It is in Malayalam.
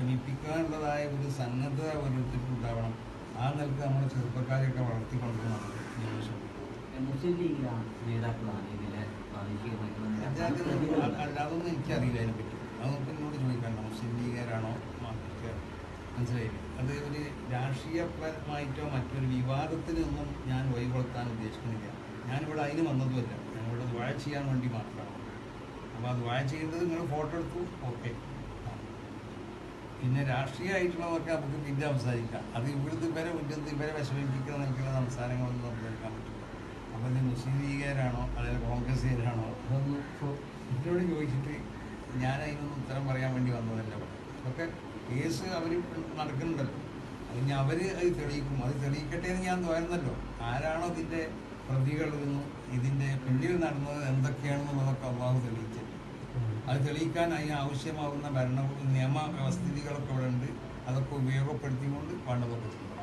ക്ഷമിപ്പിക്കാനുള്ളതായ ഒരു സന്നദ്ധത ഓരോരുത്തർക്കുണ്ടാവണം ആ നിലയ്ക്ക് നമ്മുടെ ചെറുപ്പക്കാരെയൊക്കെ ശ്രമിക്കുന്നത് മുസ്ലിം ലീഗിലാണ് നേതാക്കളാണ് ഇതിലെ അതൊന്നും എനിക്കറിയില്ല അതിനെപ്പറ്റി. അതൊക്കെ എന്നോട് ചോദിക്കണ്ട മുസ്ലിം ലീഗുകാരാണോ മനസ്സിലായില്ല? അത് ഒരു രാഷ്ട്രീയപരമായിട്ടോ മറ്റൊരു വിവാദത്തിനൊന്നും ഞാൻ വഴികൊളുത്താൻ ഉദ്ദേശിക്കുന്നില്ല. ഞാനിവിടെ അതിന് വന്നതുമല്ല. ഞാനിവിടെ വാഴ ചെയ്യാൻ വേണ്ടി മാത്രമാണ്. അപ്പോൾ അത് വാഴ ചെയ്യുന്നത് നിങ്ങൾ ഫോട്ടോ എടുത്തു. ഓക്കെ. പിന്നെ രാഷ്ട്രീയമായിട്ടുള്ളതൊക്കെ നമുക്ക് പിന്നെ സംസാരിക്കാം. അത് ഇവിടുത്തെ ഇവരെ മുറ്റത്ത് ഇവരെ വിഷമിപ്പിക്കുന്ന നിൽക്കുന്ന സംസാരങ്ങളൊന്നും സംസാരിക്കാൻ പറ്റില്ല അപ്പോൾ ഇത് മുസ്ലിം ലീഗുകാരാണോ? അല്ലെങ്കിൽ കോൺഗ്രസ്സുകാരാണോ? അതൊന്നും ഇപ്പോൾ എന്നോട് ചോദിച്ചിട്ട് ഞാൻ അതിനൊന്നും ഉത്തരം പറയാൻ വേണ്ടി വന്നതല്ല. ഒക്കെ കേസ് അവർ നടക്കുന്നുണ്ടല്ലോ. അതിന് അവർ അത് തെളിയിക്കും. അത് തെളിയിക്കട്ടെ എന്ന് ഞാൻ തോന്നുന്നല്ലോ ആരാണോ ഇതിന്റെ പ്രതികളെന്നും ഇതിന്റെ പിന്നിൽ നടന്നത് എന്തൊക്കെയാണെന്നുള്ളതൊക്കെ അത് തെളിയിക്കാൻ അതിന് ആവശ്യമാകുന്ന ഭരണ നിയമ വ്യവസ്ഥിതികളൊക്കെ ഇവിടെ ഉണ്ട് അതൊക്കെ ഉപയോഗപ്പെടുത്തിക്കൊണ്ട് വേണ്ടതൊക്കെ ചെയ്യും